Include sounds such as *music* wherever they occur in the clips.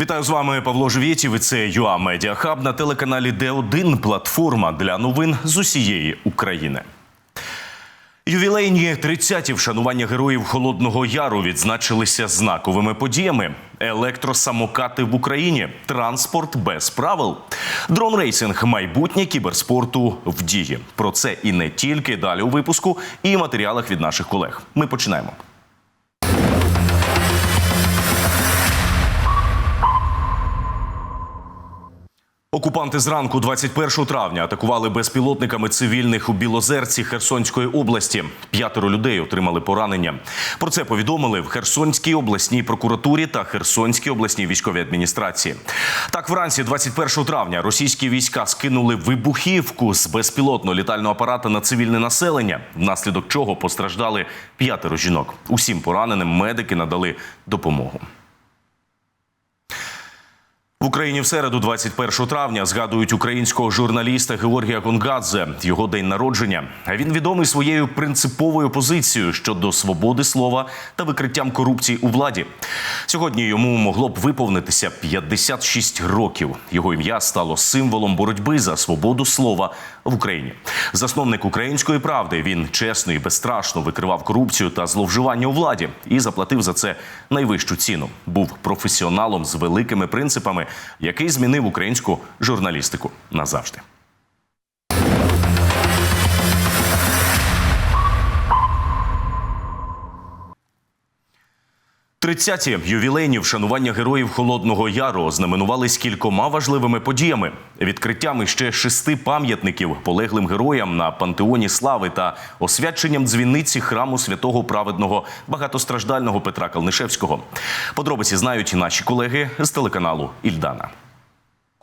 Вітаю з вами Павло Живєтів. і Це ЮА Медіа Хаб на телеканалі Д1 платформа для новин з усієї України. Ювілейні 30-ті вшанування героїв Холодного Яру відзначилися знаковими подіями: електросамокати в Україні, транспорт без правил, дрон-рейсинг, майбутнє кіберспорту в дії. Про це і не тільки далі у випуску і матеріалах від наших колег. Ми починаємо. Окупанти зранку 21 травня атакували безпілотниками цивільних у Білозерці Херсонської області. П'ятеро людей отримали поранення. Про це повідомили в Херсонській обласній прокуратурі та Херсонській обласній військовій адміністрації. Так, вранці 21 травня російські війська скинули вибухівку з безпілотного літального апарата на цивільне населення, внаслідок чого постраждали п'ятеро жінок. Усім пораненим медики надали допомогу. В Україні в середу, 21 травня, згадують українського журналіста Георгія Гонгадзе. Його день народження. А він відомий своєю принциповою позицією щодо свободи слова та викриттям корупції у владі. Сьогодні йому могло б виповнитися 56 років. Його ім'я стало символом боротьби за свободу слова в Україні. Засновник української правди. Він чесно і безстрашно викривав корупцію та зловживання у владі і заплатив за це найвищу ціну. Був професіоналом з великими принципами, який змінив українську журналістику назавжди. Тридцяті ювілейні вшанування героїв Холодного Яру знаменувались кількома важливими подіями: відкриттями ще шести пам'ятників полеглим героям на пантеоні слави та освяченням дзвіниці храму святого праведного багатостраждального Петра Калнишевського. Подробиці знають наші колеги з телеканалу Ільдана.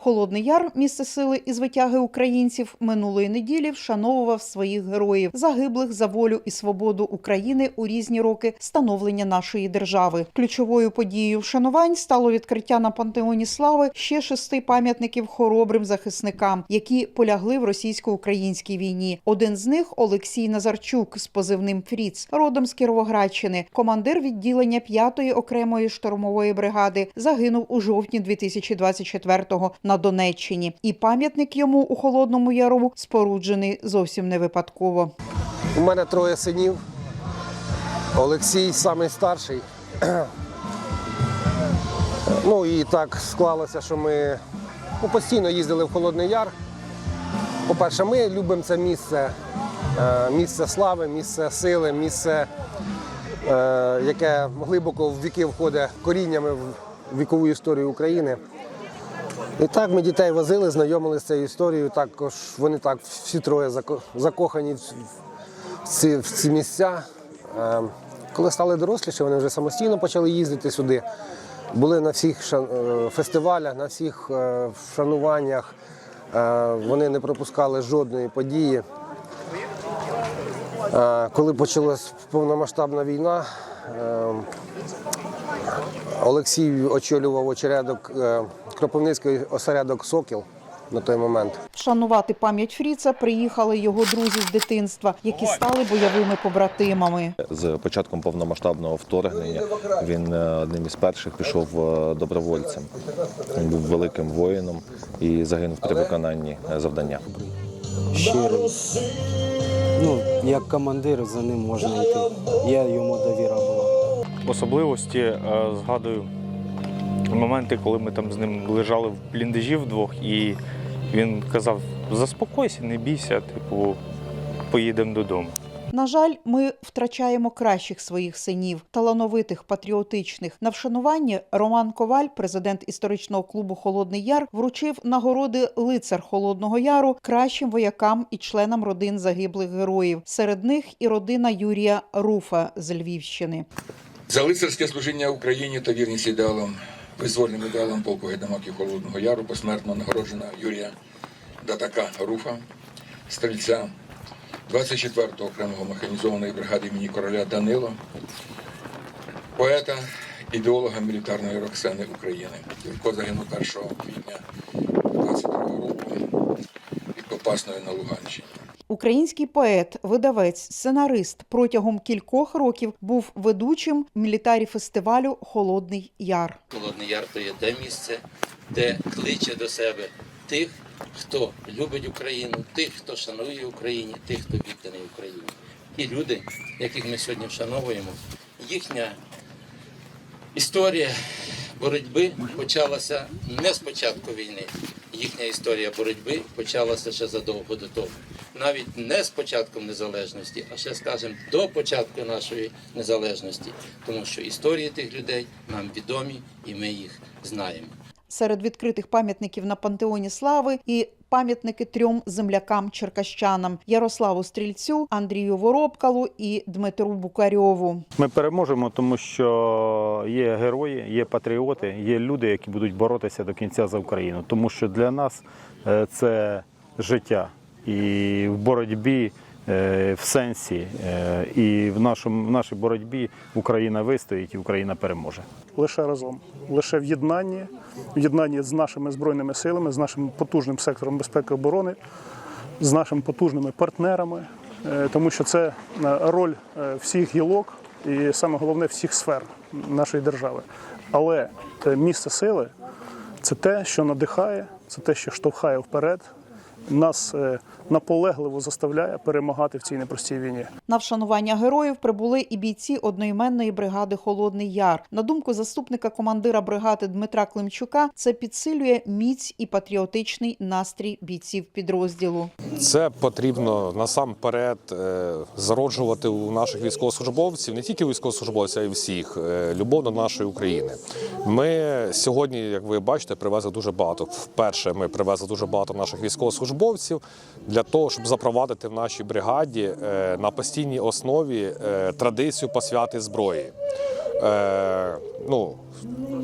Холодний Яр, місце сили і звитяги українців, минулої неділі вшановував своїх героїв, загиблих за волю і свободу України у різні роки становлення нашої держави. Ключовою подією вшанувань стало відкриття на пантеоні слави ще шести пам'ятників хоробрим захисникам, які полягли в російсько-українській війні. Один з них Олексій Назарчук з позивним Фріц, родом з Кіровоградщини, командир відділення 5-ї окремої штурмової бригади, загинув у жовтні 2024-го на Донеччині, і пам'ятник йому у Холодному Яру споруджений зовсім не випадково. У мене троє синів. Олексій самий старший. *clears throat* Ну і так склалося, що ми ну, постійно їздили в Холодний Яр. По-перше, ми любимо це місце, е, місце слави, місце сили, місце, е, яке глибоко в віки входить коріннями в вікову історію України. І так ми дітей возили, знайомилися з цією історією. Також вони так всі троє зако- закохані в ці, в ці місця. Е, Коли стали доросліші, вони вже самостійно почали їздити сюди. Були на всіх е, фестивалях, на всіх е, вшануваннях. Е, Вони не пропускали жодної події. Е, Коли почалась повномасштабна війна, е, Олексій очолював очередок е, Кропивницький осередок Сокіл на той момент. Вшанувати пам'ять Фріца приїхали його друзі з дитинства, які стали бойовими побратимами. З початком повномасштабного вторгнення він е, одним із перших пішов е, добровольцем. Він був великим воїном і загинув при виконанні е, завдання. щирий. Ну, як командир за ним можна йти. Я йому довіра була. особливості згадую моменти, коли ми там з ним лежали в бліндажі вдвох, і він казав: заспокойся, не бійся, типу, поїдемо додому. На жаль, ми втрачаємо кращих своїх синів, талановитих, патріотичних. На вшануванні Роман Коваль, президент історичного клубу Холодний Яр, вручив нагороди лицар Холодного Яру кращим воякам і членам родин загиблих героїв. Серед них і родина Юрія Руфа з Львівщини. За лицарське служіння Україні та вірність ідеалам, визвольним ідеалам полку гайдамаків Холодного Яру посмертно нагороджена Юрія Датака Руфа, стрільця 24-го окремого механізованої бригади імені короля Данило, поета, ідеолога мілітарної Роксени України. Юрко загинув 1 квітня 22 року під Попасною на Луганщині. Український поет, видавець, сценарист протягом кількох років був ведучим мілітарі фестивалю Холодний Яр. Холодний Яр то є те місце, де кличе до себе тих, хто любить Україну, тих, хто шанує Україні, тих, хто відданий Україні. І люди, яких ми сьогодні вшановуємо, їхня історія боротьби почалася не з початку війни. Їхня історія боротьби почалася ще задовго до того. Навіть не з початком незалежності, а ще, скажімо, до початку нашої незалежності. Тому що історії тих людей нам відомі і ми їх знаємо. Серед відкритих пам'ятників на пантеоні слави і пам'ятники трьом землякам-черкащанам Ярославу Стрільцю, Андрію Воробкалу і Дмитру Букарьову. Ми переможемо, тому що є герої, є патріоти, є люди, які будуть боротися до кінця за Україну. Тому що для нас е, це життя і в боротьбі. Е, В сенсі е, і в нашому в нашій боротьбі Україна вистоїть і Україна переможе. лише разом, лише в єднанні, в єднанні з нашими збройними силами, з нашим потужним сектором безпеки і оборони, з нашими потужними партнерами, Е, тому що це роль всіх гілок і саме головне всіх сфер нашої держави. Але місце сили це те, що надихає, це те, що штовхає вперед, нас е, наполегливо заставляє перемагати в цій непростій війні. На вшанування героїв прибули і бійці одноіменної бригади Холодний Яр. На думку заступника командира бригади Дмитра Климчука, це підсилює міць і патріотичний настрій бійців підрозділу. Це потрібно насамперед е, зароджувати у наших військовослужбовців, не тільки військовослужбовців, а й всіх е, любов до нашої України. Ми сьогодні, як ви бачите, привезли дуже багато. Вперше ми привезли дуже багато наших військовослужбовців для того, щоб запровадити в нашій бригаді е, на постійній основі е, традицію посвяти зброї. Е, ну,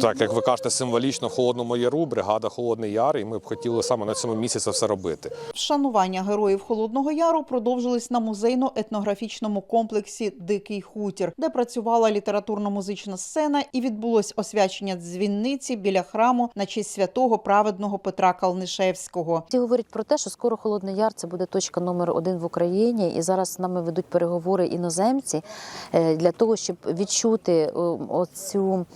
так як ви кажете, символічно в Холодному Яру, бригада Холодний Яр, і ми б хотіли саме на цьому місяці все робити. Вшанування героїв Холодного Яру продовжились на музейно-етнографічному комплексі Дикий хутір, де працювала літературно-музична сцена і відбулось освячення дзвінниці біля храму на честь святого праведного Петра Калнишевського. Всі говорять про те, що скоро Холодний Яр це буде точка номер один в Україні, і зараз з нами ведуть переговори іноземці е, для того, щоб відчути е, оцю.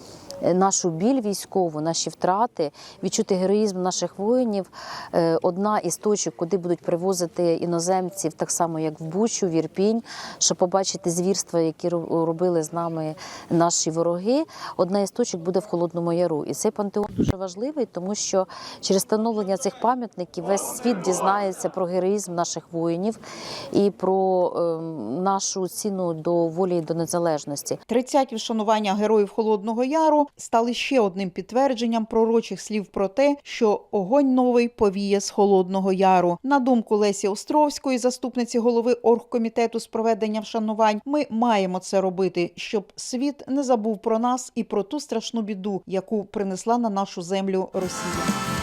Е, Нашу біль військову, наші втрати, відчути героїзм наших воїнів. Е, Одна із точок, куди будуть привозити іноземців, так само як в Бучу, в Ірпінь, щоб побачити звірства, які ро- робили з нами наші вороги. Одна із точок буде в Холодному Яру. І цей пантеон дуже важливий, тому що через встановлення цих пам'ятників весь світ дізнається про героїзм наших воїнів і про ем, нашу ціну до волі і до незалежності. 30-ті вшанування героїв Холодного Яру стали ще одним підтвердженням пророчих слів про те, що огонь новий повіє з Холодного Яру. На думку Лесі Островської, заступниці голови оргкомітету з проведення вшанувань, ми маємо це робити, щоб світ не забув про нас і про ту страшну біду, яку принесла на нашу землю Росія.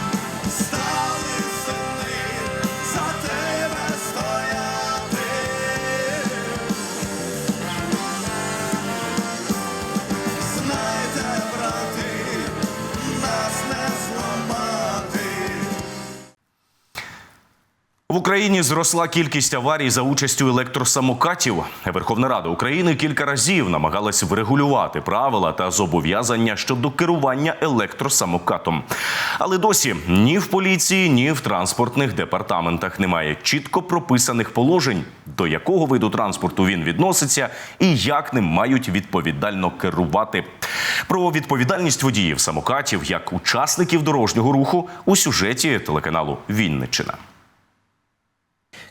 В Україні зросла кількість аварій за участю електросамокатів. Верховна Рада України кілька разів намагалась врегулювати правила та зобов'язання щодо керування електросамокатом. Але досі ні в поліції, ні в транспортних департаментах немає чітко прописаних положень, до якого виду транспорту він відноситься і як ним мають відповідально керувати. Про відповідальність водіїв самокатів як учасників дорожнього руху у сюжеті телеканалу Вінниччина.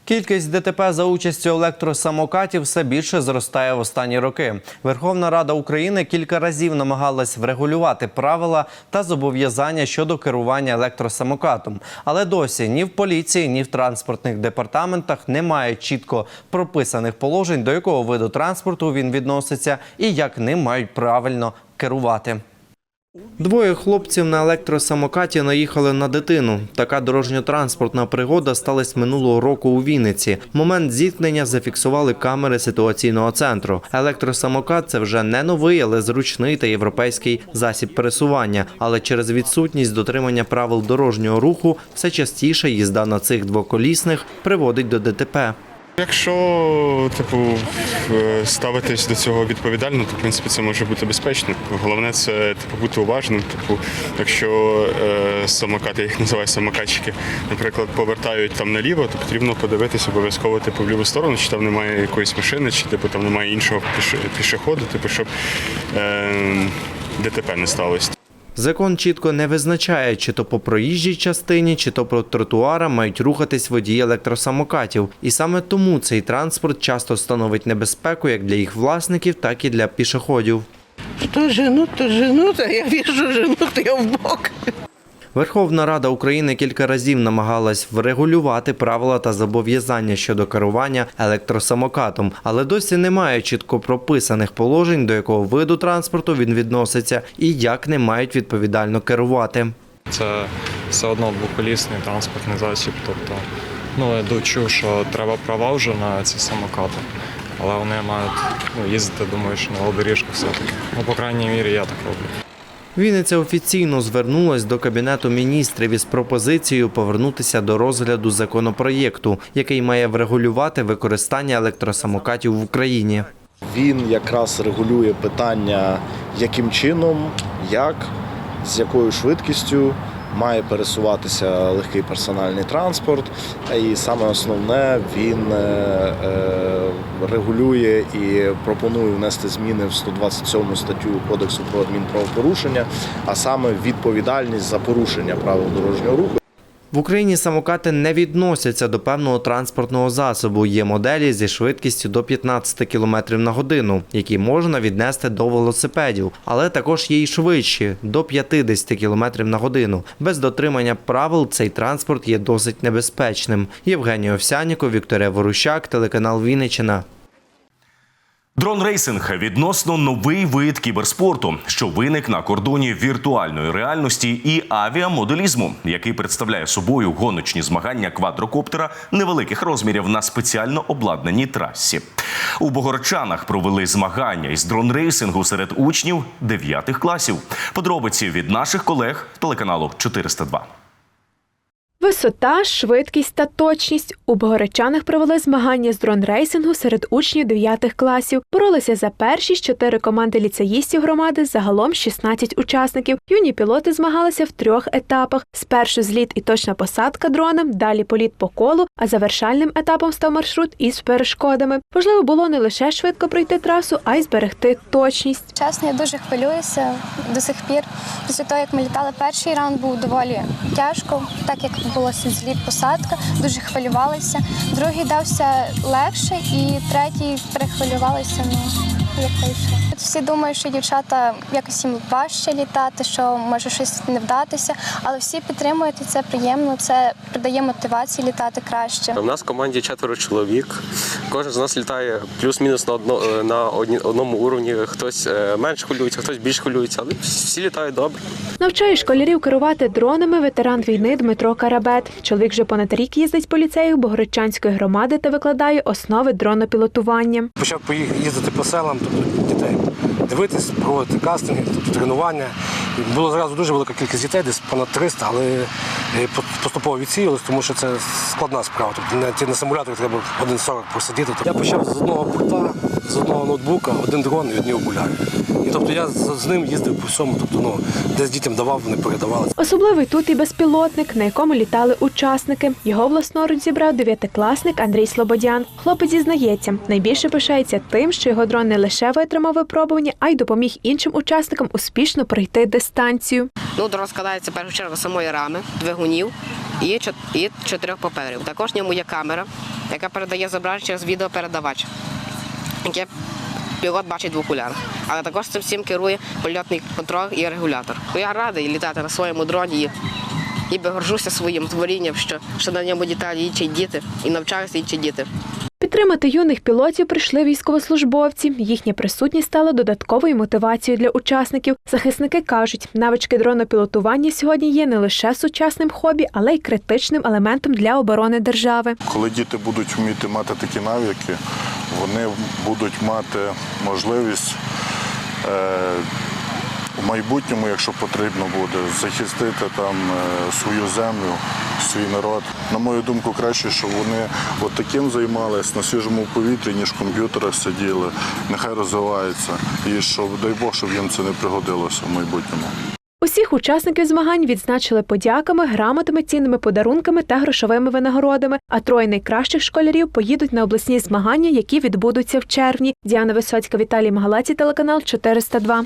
Кількість ДТП за участю електросамокатів все більше зростає в останні роки. Верховна Рада України кілька разів намагалась врегулювати правила та зобов'язання щодо керування електросамокатом. Але досі ні в поліції, ні в транспортних департаментах немає чітко прописаних положень, до якого виду транспорту він відноситься і як ним мають правильно керувати. Двоє хлопців на електросамокаті наїхали на дитину. Така дорожньо-транспортна пригода сталася минулого року у Вінниці. Момент зіткнення зафіксували камери ситуаційного центру. Електросамокат це вже не новий, але зручний та європейський засіб пересування. Але через відсутність дотримання правил дорожнього руху все частіше їзда на цих двоколісних приводить до ДТП. Якщо типу е, ставитись до цього відповідально, то в принципі це може бути безпечно. Головне це типу бути уважним. Типу, якщо е, самокати, я їх називаю самокатчики, наприклад, повертають там наліво, то потрібно подивитися обов'язково типу в ліву сторону, чи там немає якоїсь машини, чи типу там немає іншого піш- пішоходу, типу, щоб е, ДТП не сталося. Закон чітко не визначає, чи то по проїжджій частині, чи то по тротуара мають рухатись водії електросамокатів. І саме тому цей транспорт часто становить небезпеку як для їх власників, так і для пішоходів. Что жену, то жену, а я віжу жену, то в бок. Верховна Рада України кілька разів намагалась врегулювати правила та зобов'язання щодо керування електросамокатом, але досі немає чітко прописаних положень, до якого виду транспорту він відноситься і як не мають відповідально керувати. Це все одно двоколісний транспортний засіб. Тобто, ну я чув, що треба права вже на ці самокати, але вони мають ну, їздити, думаю, що на велодоріжку все-таки. Ну, по крайній мірі, я так роблю. Вінниця офіційно звернулась до Кабінету міністрів із пропозицією повернутися до розгляду законопроєкту, який має врегулювати використання електросамокатів в Україні. Він якраз регулює питання, яким чином, як, з якою швидкістю має пересуватися легкий персональний транспорт. І саме основне він е, е, регулює і пропонує внести зміни в 127 статтю Кодексу про адмінправопорушення, а саме відповідальність за порушення правил дорожнього руху. В Україні самокати не відносяться до певного транспортного засобу. Є моделі зі швидкістю до 15 км на годину, які можна віднести до велосипедів, але також є й швидші до 50 км на годину. Без дотримання правил цей транспорт є досить небезпечним. Євгеній Овсяніков, Вікторія Ворущак, телеканал Вінниччина. Дрон-рейсинг відносно новий вид кіберспорту, що виник на кордоні віртуальної реальності і авіамоделізму, який представляє собою гоночні змагання квадрокоптера невеликих розмірів на спеціально обладнаній трасі. У Богорчанах провели змагання із дрон-рейсингу серед учнів 9 класів. Подробиці від наших колег телеканалу 402. Висота, швидкість та точність у Богородчанах провели змагання з дрон-рейсингу серед учнів 9 класів. Боролися за перші чотири команди ліцеїстів громади, загалом 16 учасників. Юні пілоти змагалися в трьох етапах: спершу зліт і точна посадка дроном, далі політ по колу, а завершальним етапом став маршрут із перешкодами. Важливо було не лише швидко пройти трасу, а й зберегти точність. Чесно, я дуже хвилююся до сих пір. Після того, як ми літали, перший раунд був доволі тяжко, так як відбулося зліт посадка, дуже хвилювалися. Другий дався легше, і третій перехвилювалися. Ну як вийшло. Всі думають, що дівчата якось їм важче літати, що може щось не вдатися, але всі підтримують і це приємно. Це придає мотивації літати краще. У нас в команді четверо чоловік. Кожен з нас літає плюс-мінус на одно е, на одні- одному уровні. Хтось е, менш хвилюється, хтось більш хвилюється, але всі літають добре. Навчає школярів керувати дронами ветеран війни Дмитро Карабет. Чоловік вже понад рік їздить по ліцею Богородчанської громади та викладає основи дронопілотування. Почав їздити по селам, тобто дітей, дивитись, проводити кастинги, тренування. Було зразу дуже велика кількість дітей, десь понад 300, але е, поступово відсіялись, тому що це складна справа. Тобто на на симуляторі треба 1.40 просидіти. Я почав з одного пульта, з одного ноутбука, один дрон і одні окуляри. Тобто я з, з ним їздив по всьому, тобто ну, десь дітям давав, вони передавали. Особливий тут і безпілотник, на якому літали учасники. Його власноруч зібрав дев'ятикласник Андрій Слободян. Хлопець зізнається, найбільше пишається тим, що його дрон не лише витримав випробування, а й допоміг іншим учасникам успішно пройти дистанцію. Ну, дрон складається в першу чергу самої рами, двигунів і, і чотирьох паперів. Також в ньому є камера, яка передає зображення через відеопередавач, яке пілот бачить в окулярах. Але також цим всім керує польотний контроль і регулятор. Я радий літати на своєму дроні і, і горжуся своїм творінням, що, що на ньому літають інші діти і навчаються інші діти. Підтримати юних пілотів прийшли військовослужбовці. Їхня присутність стала додатковою мотивацією для учасників. Захисники кажуть, навички дронопілотування сьогодні є не лише сучасним хобі, але й критичним елементом для оборони держави. Коли діти будуть вміти мати такі навики, вони будуть мати можливість е, майбутньому, якщо потрібно буде, захистити там е, свою землю, свій народ. На мою думку, краще, щоб вони от таким займалися на свіжому повітрі, ніж в комп'ютерах сиділи. Нехай розвиваються. І щоб, дай Бог, щоб їм це не пригодилося в майбутньому. Усіх учасників змагань відзначили подяками, грамотами, цінними подарунками та грошовими винагородами. А троє найкращих школярів поїдуть на обласні змагання, які відбудуться в червні. Діана Висоцька, Віталій Магалаці, телеканал 402.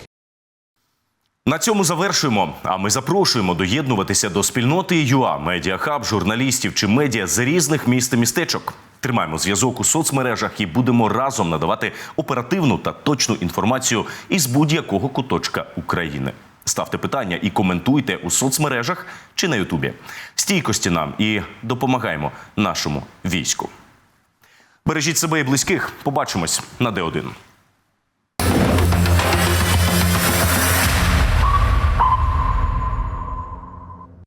На цьому завершуємо. А ми запрошуємо доєднуватися до спільноти ЮА, медіахаб, журналістів чи медіа з різних міст і містечок. Тримаємо зв'язок у соцмережах і будемо разом надавати оперативну та точну інформацію із будь-якого куточка України. Ставте питання і коментуйте у соцмережах чи на Ютубі. Стійкості нам і допомагаємо нашому війську. Бережіть себе і близьких. Побачимось на Д1.